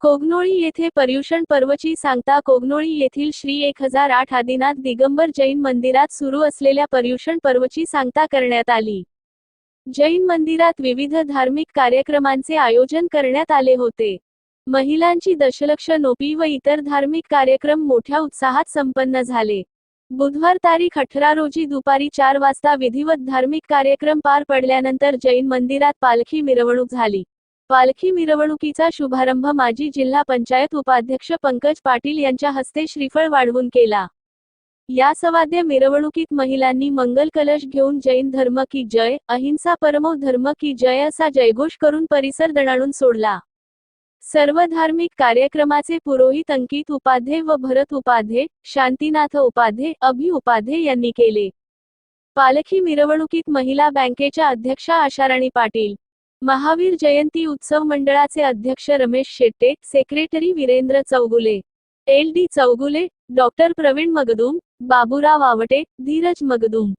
कोगनोळी येथे पर्युषण पर्वची सांगता कोगनोळी येथील श्री एक हजार आठ आदिनाथ दिगंबर जैन मंदिरात सुरू असलेल्या पर्युषण पर्वची सांगता करण्यात आली. जैन मंदिरात विविध धार्मिक कार्यक्रमांचे आयोजन करण्यात आले होते. महिलांची दशलक्ष नोपी व इतर धार्मिक कार्यक्रम मोठ्या उत्साहात संपन्न झाले. बुधवार तारीख अठरा रोजी दुपारी चार वाजता विधिवत धार्मिक कार्यक्रम पार पडल्यानंतर जैन मंदिरात पालखी मिरवणूक झाली. पालखी मिरवणुकीचा शुभारंभ माजी जिल्हा पंचायत उपाध्यक्ष पंकज पाटील यांच्या हस्ते श्रीफळ वाढवून केला. या सवाद्य मिरवणुकीत महिलांनी मंगल कलश घेऊन जैन धर्म की जय अहिंसा परमो धर्म की जय असा जयघोष करून परिसर दणाणून सोडला. सर्व धार्मिक कार्यक्रमाचे पुरोहित अंकित उपाध्ये व भरत उपाध्ये शांतीनाथ उपाध्ये अभि उपाध्ये यांनी केले. पालखी मिरवणुकीत महिला बँकेच्या अध्यक्षा आशाराणी पाटील महावीर जयंती उत्सव मंडळाचे अध्यक्ष Ramesh Shette secretary Virendra Chougule L D Chougule doctor Praveen Magdum Baburao Awate Dhiraj Magdum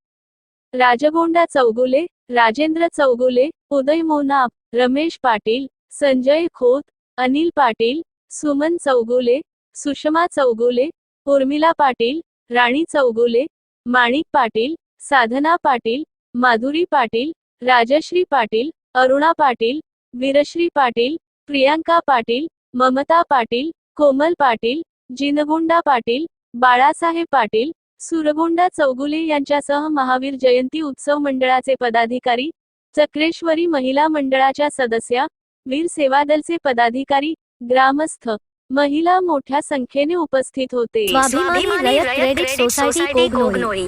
Rajgonda Chougule Rajendra Chougule Uday Monap Ramesh Patil Sanjay Khot Anil Patil Suman Chougule Sushma Chougule Urmila Patil Rani Chougule Manik Patil Sadhana Patil Madhuri Patil Rajshri Patil Aruna Patil Virshri Patil Priyanka Patil Mamata Patil Komal Patil Jingunda Patil Balasaheb Patil Surgunda Chougule यांच्यासह महावीर जयंती उत्सव मंडळाचे पदाधिकारी चक्रेश्वरी महिला मंडळाच्या सदस्या वीर सेवादलचे पदाधिकारी ग्रामस्थ महिला मोठ्या संख्येने उपस्थित होते. स्वाभिमानी रयत क्रेडिट सोसायटी कोगनोळी